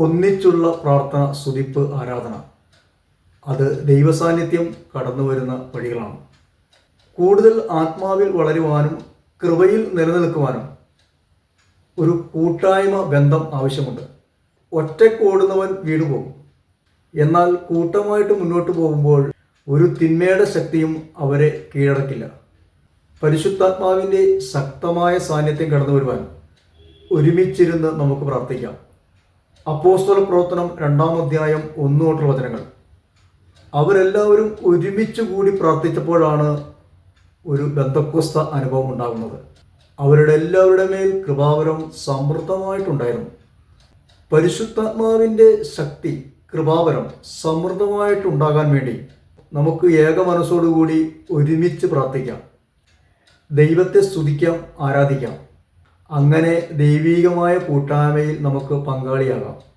ഒന്നിച്ചുള്ള പ്രാർത്ഥന സ്തുതിപ്പ് ആരാധന. അത് ദൈവസാന്നിധ്യം കടന്നു വരുന്ന വഴികളാണ്. കൂടുതൽ ആത്മാവിൽ വളരുവാനും കൃപയിൽ നിലനിൽക്കുവാനും ഒരു കൂട്ടായ്മ ബന്ധം ആവശ്യമുണ്ട്. ഒറ്റക്കോടുന്നവൻ വീണുപോകും. എന്നാൽ കൂട്ടമായിട്ട് മുന്നോട്ട് പോകുമ്പോൾ ഒരു തിന്മയുടെ ശക്തിയും അവരെ കീഴടക്കില്ല. പരിശുദ്ധാത്മാവിന്റെ ശക്തമായ സാന്നിധ്യം കടന്നു വരുവാൻ ഒരുമിച്ചിരുന്ന് നമുക്ക് പ്രാർത്ഥിക്കാം. അപ്പോസ്തല പ്രവർത്തനം രണ്ടാം അധ്യായം ഒന്നു തൊട്ടുള്ള വചനങ്ങൾ. അവരെല്ലാവരും ഒരുമിച്ച് കൂടി പ്രാർത്ഥിച്ചപ്പോഴാണ് ഒരു ബന്ധക്വസ്ഥ അനുഭവം ഉണ്ടാകുന്നത്. അവരുടെ എല്ലാവരുടെ മേൽ കൃപാവരം സമൃദ്ധമായിട്ടുണ്ടായിരുന്നു. പരിശുദ്ധാത്മാവിന്റെ ശക്തി കൃപാവരം സമൃദ്ധമായിട്ടുണ്ടാകാൻ വേണ്ടി നമുക്ക് ഏക മനസ്സോടുകൂടി ഒരുമിച്ച് പ്രാർത്ഥിക്കാം. ദൈവത്തെ സ്തുതിക്കാം ആരാധിക്കാം. അങ്ങനെ ദൈവീകമായ കൂട്ടായ്മയിൽ നമുക്ക് പങ്കാളിയാകാം.